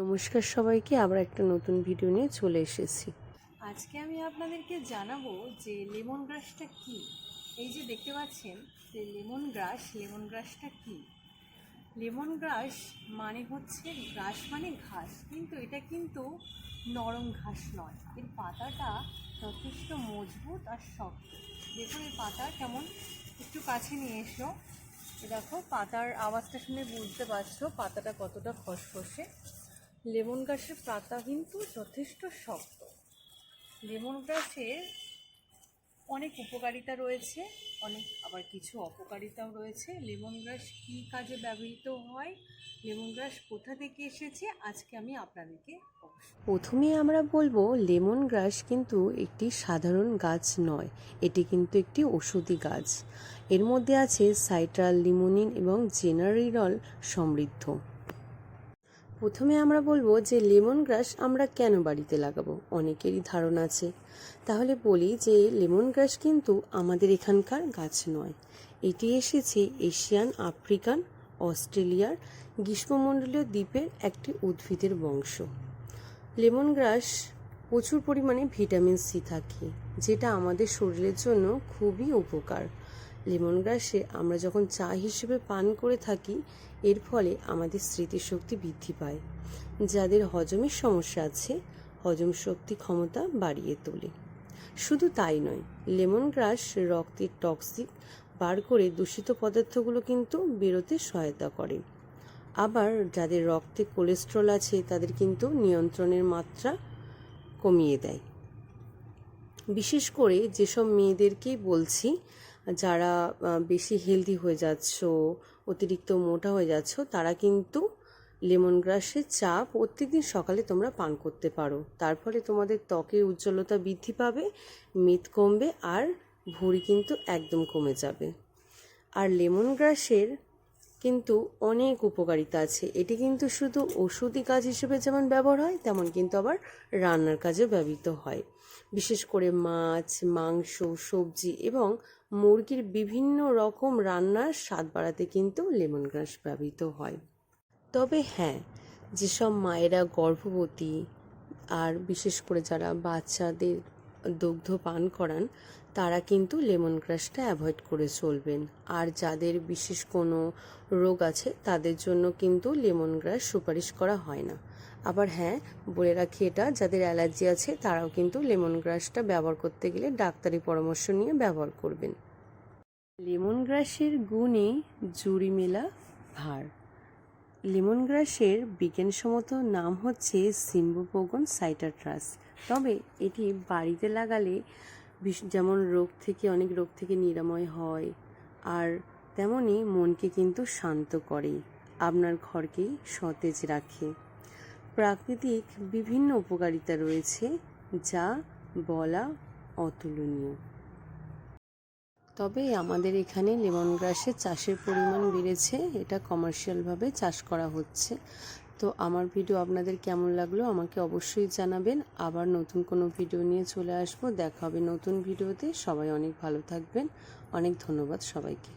নমস্কার সবাইকে, আবার একটা নতুন ভিডিও নিয়ে চলে এসেছি। আজকে আমি আপনাদেরকে জানাব যে লেমন গ্রাসটা কি? এই যে দেখতে পাচ্ছেন, যে লেমন গ্রাস, লেমন গ্রাসটা কি? লেমন গ্রাস মানে হচ্ছে, গ্রাস মানে ঘাস, কিন্তু এটা কিন্তু নরম ঘাস নয়। এর পাতাটা যথেষ্ট মজবুত আর শক্ত। দেখুন, এই পাতা কেমন একটু কাছে নিয়ে এসো। দেখো, পাতার আওয়াজটা শুনে বুঝতে পারছ পাতাটা কতটা খসখসে। লেমন গাছের পাতা কিন্তু যথেষ্ট শক্ত। লেমন গ্রাসের অনেক উপকারিতা রয়েছে, অনেক আবার কিছু অপকারিতাও রয়েছে। লেমন গ্রাস কী কাজে ব্যবহৃত হয়, লেমন গ্রাস কোথা থেকে এসেছে, আজকে আমি আপনাদেরকে প্রথমে আমরা বলব, লেমন গ্রাস কিন্তু একটি সাধারণ গাছ নয়, এটি কিন্তু একটি ওষুধি গাছ। এর মধ্যে আছে সাইট্রাল লিমোনিন এবং জেনারিরল সমৃদ্ধ। প্রথমে আমরা বলব যে লেমন গ্রাস আমরা কেন বাড়িতে লাগাবো? অনেকেরই ধারণা আছে। তাহলে বলি যে লেমন গ্রাস কিন্তু আমাদের এখানকার গাছ নয়। এটি এসেছে এশিয়ান, আফ্রিকান, অস্ট্রেলিয়ার গ্রীষ্মমণ্ডলীয় দ্বীপের একটি উদ্ভিদের বংশ। লেমন গ্রাস প্রচুর পরিমাণে ভিটামিন সি থাকে, যেটা আমাদের শরীরের জন্য খুবই উপকার। লেমন গ্রাসে আমরা যখন চা হিসেবে পান করে থাকি, এর ফলে আমাদের স্মৃতিশক্তি বৃদ্ধি পায়। যাদের হজমের সমস্যা আছে, হজম শক্তি ক্ষমতা বাড়িয়ে তোলে। শুধু তাই নয়, লেমন গ্রাস রক্তের টক্সিক বার করে দূষিত পদার্থগুলো কিন্তু বেরোতে সহায়তা করে। আবার যাদের রক্তে কোলেস্ট্রল আছে, তাদের কিন্তু নিয়ন্ত্রণের মাত্রা কমিয়ে দেয়। বিশেষ করে যেসব মেয়েদেরকেই বলছি যারা বেশি হেলদি হয়ে যাচ্ছ, অতিরিক্ত মোটা হয়ে যাচ্ছ, তারা কিন্তু লেমন গ্রাসের চা প্রত্যেকদিন সকালে তোমরা পান করতে পারো। তার ফলে তোমাদের ত্বকের উজ্জ্বলতা বৃদ্ধি পাবে, মেদ কমবে আর ভুঁড়ি কিন্তু একদম কমে যাবে। আর লেমন গ্রাসের কিন্তু অনেক উপকারিতা আছে। এটি কিন্তু শুধু ওষুধি কাজ হিসেবে যেমন ব্যবহার হয়, তেমন কিন্তু আবার রান্নার কাজেও ব্যবহৃত হয়। বিশেষ করে মাছ, মাংস, সবজি এবং মুরগির বিভিন্ন রকম রান্নার স্বাদ বাড়াতে কিন্তু লেমন গ্রাস ব্যবহৃত হয়। তবে হ্যাঁ যেসব মায়েরা গর্ভবতী আর বিশেষ করে যারা বাচ্চাদের দুগ্ধ পান করান, তারা কিন্তু লেমন গ্রাসটা অ্যাভয়েড করে চলবেন। আর যাদের বিশেষ কোনো রোগ আছে, তাদের জন্য কিন্তু লেমন গ্রাস সুপারিশ করা হয় না। আবার হ্যাঁ বলে রাখি এটা, যাদের অ্যালার্জি আছে, তারাও কিন্তু লেমন গ্রাসটা ব্যবহার করতে গেলে ডাক্তারি পরামর্শ নিয়ে ব্যবহার করবেন। লেমন গ্রাসের গুণে জুড়ি মেলা ভার। লেমন গ্রাসের বিজ্ঞানসম্মত নাম হচ্ছে সিম্বোপোগন সাইটাট্রাস। তবে এটি বাড়িতে লাগালে যেমন রোগ থেকে, অনেক রোগ থেকে নিরাময় হয় আর তেমনই মনকে কিন্তু শান্ত করে, আপনার ঘরকে সতেজ রাখে। প্রাকৃতিক বিভিন্ন উপকারিতা রয়েছে যা বলা অতুলনীয়। তবে আমাদের এখানে লেমন গ্রাসের চাষের পরিমাণ বেড়েছে, এটা কমার্শিয়ালভাবে চাষ করা হচ্ছে। তো আমার ভিডিও আপনাদের কেমন লাগল আমাকে অবশ্যই জানাবেন। আবার নতুন কোনো ভিডিও নিয়ে চলে আসব, দেখা হবে নতুন ভিডিওতে সবাই অনেক ভালো থাকবেন। অনেক ধন্যবাদ সবাইকে।